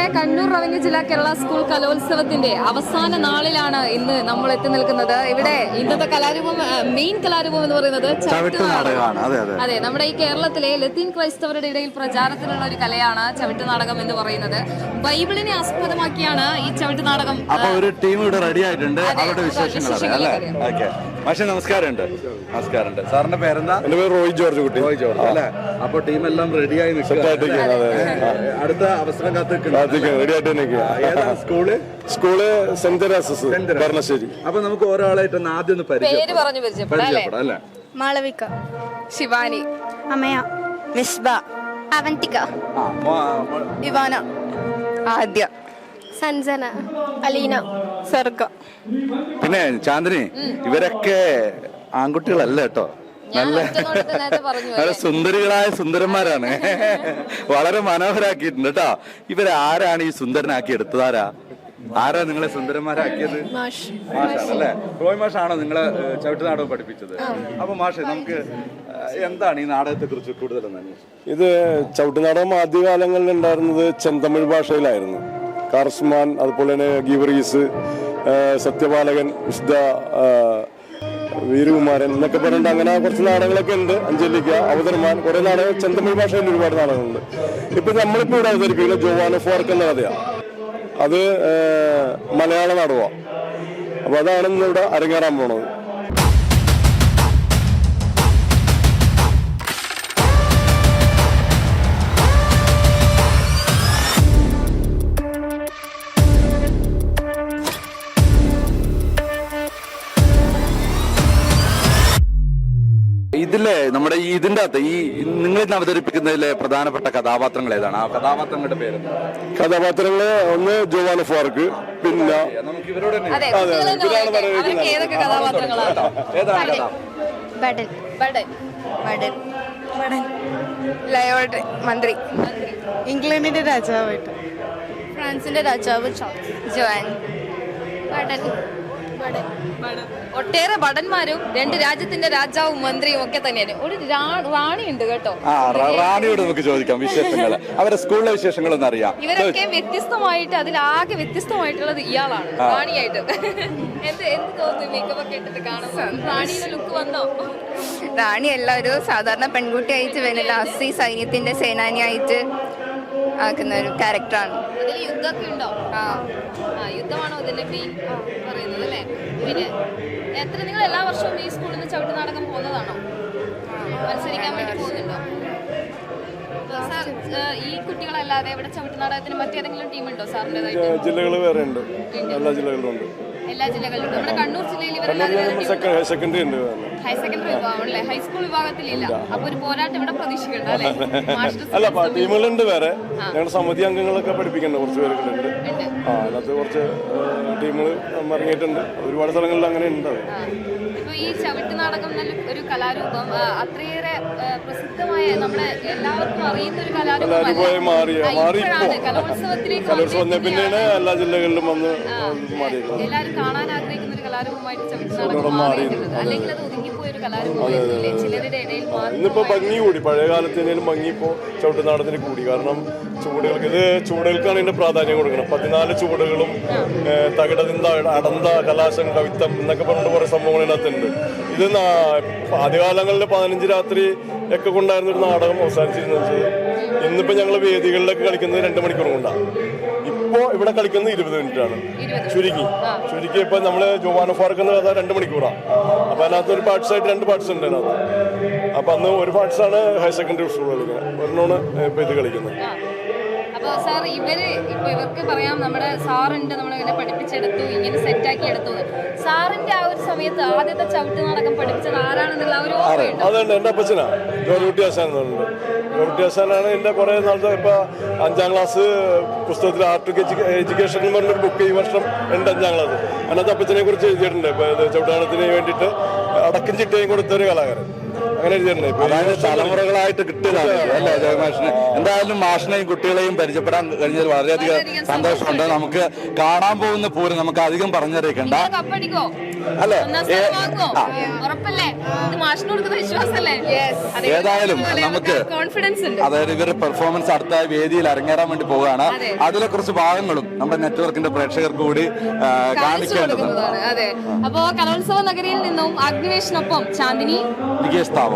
Revenue ജില്ലാ Kerala school കലോത്സവത്തിന്റെ അവസാന നാളിലാണ് ഇന്ന് നമ്മൾ എത്തി നിൽക്കുന്നത്. ഇവിടെ ഇന്നത്തെ കലാരൂപം മെയിൻ കലാരൂപം എന്ന് പറയുന്നത് ചവിട്ട് അതെ അതെ. അതെ നമ്മുടെ ഈ കേരളത്തിലെ ലത്തീൻ ക്രൈസ്തവരുടെ ഇടയിൽ പ്രചാരത്തിലുള്ള ഒരു കലയാണ് ചവിട്ടുനാടകം എന്ന് പറയുന്നത്. ബൈബിളിനെ ആസ്പദമാക്കിയാണ് ഈ ചവിട്ടുനാടകം അപ്പൊ ഒരു ടീം ഇവിടെ റെഡി ആയിട്ടുണ്ട്. അവരുടെ വിശേഷങ്ങൾ പക്ഷെ നമസ്കാരമുണ്ട്. നമസ്കാരമുണ്ട്. സാറിന്റെ പേരെന്താ? എന്റെ പേര് റോയ് ജോർജ് കുട്ടി. റോയ് ജോർജ് അല്ലേ? അപ്പൊ ടീം എല്ലാം റെഡിയായി. അടുത്ത അവസരം കാത്തിരിക്കുന്നു നിൽക്കുക school? School saint Teresa's Bharanasseri. അപ്പൊ നമുക്ക് ഒരാളായിട്ടൊന്ന് ആദ്യം ഒന്ന് പേര് പരിചയപ്പെടാം. പറഞ്ഞു പരിചയപ്പെടാം അല്ലേ? പരിചയപ്പെടാം അല്ലേ? മാളവിക. ശിവാനി. അമയ മിസ്ബ അവന്തിക. ഇവാന. ആദ്യ. സഞ്ജന. അലീന. സർഗ. പിന്നെ ചാന്ദിനി ഇവരൊക്കെ ആൺകുട്ടികളല്ല കേട്ടോ. നല്ല ഒറ്റ നേരത്തെ പറഞ്ഞു നല്ല സുന്ദരികളായ സുന്ദരന്മാരാണ്. വളരെ മനോഹരാക്കിയിട്ടുണ്ട് കേട്ടോ ഇവരെ ആരാണ് ഈ സുന്ദരനാക്കി എടുത്തതാരാ ആരാ? നിങ്ങളെ സുന്ദരന്മാരാക്കിയത്? മാഷാണല്ലേ? റോയ് മാഷാണോ നിങ്ങളെ ചവിട്ടു ചവിട്ട് നാടകം പഠിപ്പിച്ചത്? അപ്പൊ മാഷെ നമുക്ക് എന്താണ് ഈ നാടകത്തെ കുറിച്ച് കൂടുതൽ ഇത് ഇത് ചവിട്ടുനാടകം ആദ്യകാലങ്ങളിൽ ഉണ്ടായിരുന്നത് ചെന്തമിഴ് ഭാഷയിലായിരുന്നു. കാർസ്മാൻ അതുപോലെ തന്നെ ഗീവറീസ് സത്യപാലകൻ വിശുദ്ധ വീരകുമാരൻ എന്നൊക്കെ പറഞ്ഞിട്ട് അങ്ങനെ കുറച്ച് നാടകങ്ങളൊക്കെ ഉണ്ട്. അഞ്ചലിക്ക അവതർമാൻ കുറെ നാടകം ചെന്തമിഴ് ഭാഷയിൽ ഒരുപാട് നാടകങ്ങളുണ്ട്. ഇപ്പൊ നമ്മളിപ്പോ ഇവിടെ അവതരിപ്പിക്കുന്ന ജോവാന ഫോർക്ക് എന്ന കഥയാണ് അത് മലയാള നാടകമാണ് അപ്പൊ അതാണ് ഇന്നിവിടെ അരങ്ങേറാൻ പോണത്. ഇതിലെ നമ്മുടെ ഈ ഇതിന്റെ അകത്ത് ഈ നിങ്ങൾ ഇന്ന് അവതരിപ്പിക്കുന്നതിലെ പ്രധാനപ്പെട്ട കഥാപാത്രങ്ങൾ ഏതാണ്? ആ കഥാപാത്രങ്ങളുടെ പേര് കഥാപാത്രങ്ങൾ ഒന്ന് ജോവാന ഫോർക്ക് പിന്നെ നമുക്ക് ഇവരോട് തന്നെ അതെ അതെ, ഇവരാണ് നോക്കട്ടെ. ഏതൊക്കെ കഥാപാത്രങ്ങളാണ്? ഏതാണ് കഥ ബഡൻ ബഡൻ ബഡൻ ബഡൻ ലയോഡ് മന്ത്രി. ഇംഗ്ലണ്ടിന്റെ രാജാവായിട്ട്. ഫ്രാൻസിന്റെ രാജാവ് ജോൻ ബഡൻ ഒട്ടേറെ ഭടന്മാരും രണ്ട് രാജ്യത്തിന്റെ രാജാവും മന്ത്രിയും ഒക്കെ തന്നെയാണ്. ഒരു റാണി റാണിയുണ്ട് കേട്ടോ. ആ റ- റാണിയോട് നമുക്ക് ചോദിക്കാം വിശേഷങ്ങൾ. അവരുടെ സ്കൂളിലെ വിശേഷങ്ങൾ അറിയാം. ഇവരൊക്കെ വ്യത്യസ്തമായിട്ട് അതിലാകെ വ്യത്യസ്തമായിട്ടുള്ളത് ഇയാളാണ് റാണിയായിട്ട്. എന്ത് എന്ത് തോന്നുന്നു മേക്കപ്പ് ഒക്കെ ഇട്ടിട്ട് കാണുമ്പോൾ റാണിയുടെ ലുക്ക് വന്നോ? റാണി അല്ല ഒരു സാധാരണ പെൺകുട്ടിയായിട്ട് വരുന്നില്ല അസി സൈന്യത്തിന്റെ സേനാനിയായിട്ട് ആക്കുന്ന ഒരു ക്യാരക്ടറാണ് അതിൽ യുദ്ധമൊക്കെ ഉണ്ടോ? ആ യുദ്ധമാണോ ഇതിന്റെ മെയിൻ പറയുന്നത് അല്ലേ? പിന്നെ എത്ര നിങ്ങൾ എല്ലാ വർഷവും ഈ സ്കൂളിൽ നിന്ന് ചവിട്ട് നാടകം പോകുന്നതാണോ? മത്സരിക്കാൻ വേണ്ടി പോകുന്നുണ്ടോ? സാർ ഈ കുട്ടികളല്ലാതെ ഇവിടെ ചവിട്ട് നാടകത്തിന് മറ്റേതെങ്കിലും ടീം ഉണ്ടോ സാറിന്റെതായിട്ട് ജില്ലകൾ വേറെ ഉണ്ട്. എല്ലാ ജില്ലകളിലും ഉണ്ട്. എല്ലാ ജില്ലകളിലും. നമ്മുടെ കണ്ണൂർ ജില്ലയിൽ സെക്കൻഡറി ഉണ്ട്. ഹയർ സെക്കൻഡറി വിഭാഗം അല്ലേ ഹൈസ്കൂൾ വിഭാഗത്തിലില്ല. അപ്പൊ ഒരു പോരാട്ടം ഇവിടെ പ്രതീക്ഷിക്കണ്ട അല്ലേ? ടീമുകളുണ്ട് വേറെ. ഞങ്ങളുടെ സമിതി അംഗങ്ങളൊക്കെ പഠിപ്പിക്കുന്നുണ്ട്. കുറച്ച് പേരൊക്കെ ഉണ്ട്. ആ അതിനകത്ത് കുറച്ച് ടീമുകൾ ഇറങ്ങിയിട്ടുണ്ട്. ഒരുപാട് സ്ഥലങ്ങളിൽ അങ്ങനെ ഉണ്ട് ഈ ചവിട്ട് നാടകം എന്ന ഒരു കലാരൂപം അത്രയേറെ പ്രസിദ്ധമായ നമ്മുടെ എല്ലാവർക്കും അറിയുന്ന ഒരു കലാരൂപമായി മാറിയ കലോത്സവത്തിലേക്ക് കലോത്സവം വന്ന എല്ലാ ജില്ലകളിലും വന്ന് എല്ലാവരും കാണാൻ ആഗ്രഹിക്കുന്ന ഒരു കലാരൂപമായിട്ട് ചവിട്ട് നാടകം മാറിയിട്ടുള്ളത് അല്ലെങ്കിൽ അത് ഒതുങ്ങിപ്പോയ ഒരു കലാരൂപമായിരുന്നില്ലേ ചിലരുടെ ഇടയിൽ ഇന്നിപ്പോ ഭംഗി കൂടി. പഴയ കാലത്തേലും ഭംഗി ഇപ്പോ ചവിട്ടുനാടത്തിന് കൂടി. കാരണം ചുവടുകൾക്ക് ഇത് ചുവടുകൾക്കാണ് ഇതിന്റെ പ്രാധാന്യം കൊടുക്കുന്നത്. പതിനാല് ചുവടുകളും തകിടതിന്ത അടന്ത കലാശം കവിത്തം എന്നൊക്കെ പറഞ്ഞിട്ട് കുറെ സംഭവങ്ങൾ ഇതിനകത്തുണ്ട്. ഇത് ആദ്യകാലങ്ങളിൽ പതിനഞ്ച് രാത്രി ഒക്കെ കൊണ്ടായിരുന്ന ഒരു നാടകം അവസാനിച്ചിരുന്നത്. ഇന്നിപ്പോ ഞങ്ങൾ വേദികളിലൊക്കെ കളിക്കുന്നത് രണ്ട് മണിക്കൂർ കൊണ്ടാണ് ഇപ്പോ ഇവിടെ കളിക്കുന്നത് ഇരുപത് മിനിറ്റ് ആണ് ചുരുക്കി. ചുരുക്കി ഇപ്പൊ നമ്മൾ ജോവാന ഫാർക്ക് എന്ന കഥ രണ്ട് മണിക്കൂറാണ് അപ്പൊ അതിനകത്ത് ഒരു പാർട്സ് ആയിട്ട് രണ്ട് പാർട്സ് ഉണ്ട് അതിനകത്ത്. അപ്പൊ അന്ന് ഒരു പാർട്സ് ആണ് ഹയർ സെക്കൻഡറി സ്കൂൾ കളിക്കുന്നത് ഒരെണ്ണമാണ് ഇപ്പൊ ഇത് കളിക്കുന്നത്. ആ. അപ്പൊ സാർ ഇവർ ഇപ്പൊ ഇവർക്ക് പറയാം നമ്മുടെ സാറുണ്ട് നമ്മളിങ്ങനെ പഠിപ്പിച്ചെടുത്തു ഇങ്ങനെ സെറ്റാക്കി എടുത്തു. എന്ന്. സാറിന്റെ ആ ഒരു സമയത്ത് ആദ്യത്തെ ചവിട്ട് നാടകം പഠിപ്പിച്ചത് ആരാണെന്നുള്ള ഒരു അതുണ്ട് എന്റെ അപ്പച്ചനാ. ജോർകുട്ടി ആശാൻ എന്ന് പറഞ്ഞിട്ട്. ജോർകുട്ടി ആശാനാണ് എന്റെ കുറെ നാളത്തെ ഇപ്പൊ അഞ്ചാം ക്ലാസ് പുസ്തകത്തിൽ ആർട്ട് എഡ്യൂക്കേഷൻ എന്ന് പറഞ്ഞൊരു ബുക്ക് ഈ വർഷം ഉണ്ട് അഞ്ചാം ക്ലാസ്. അതിനകത്ത് അപ്പച്ചനെ കുറിച്ച് എഴുതിയിട്ടുണ്ട്. ചവിട്ടാണത്തിന് വേണ്ടിയിട്ട്. അടക്കം ചിട്ടയും കൊടുത്ത ഒരു കലാകാരൻ. അങ്ങനെ അതായത് തലമുറകളായിട്ട് കിട്ടിയതാണ് അല്ലേ ജയമാഷിന്? എന്തായാലും മാഷിനെയും കുട്ടികളെയും പരിചയപ്പെടാൻ കഴിഞ്ഞതിൽ വളരെയധികം സന്തോഷമുണ്ട്. നമുക്ക് കാണാൻ പോകുന്ന പൂരം നമുക്ക് അധികം പറഞ്ഞറിയിക്കണ്ട. അല്ലേ? ഏതായാലും നമുക്ക് കോൺഫിഡൻസ് ഉണ്ട്. അതായത് ഇവരുടെ പെർഫോമൻസ് അടുത്ത വേദിയിൽ അരങ്ങേറാൻ വേണ്ടി പോവുകയാണ്. അതിലെ കുറച്ച് ഭാഗങ്ങളും നമ്മുടെ നെറ്റ്വർക്കിന്റെ പ്രേക്ഷകർക്ക് കൂടി അതെ. അപ്പോ കലോത്സവ നഗരിയിൽ നിന്നും അഗ്നിവേഷിനൊപ്പം ചാന്ദിനി. നികേഷ് താവം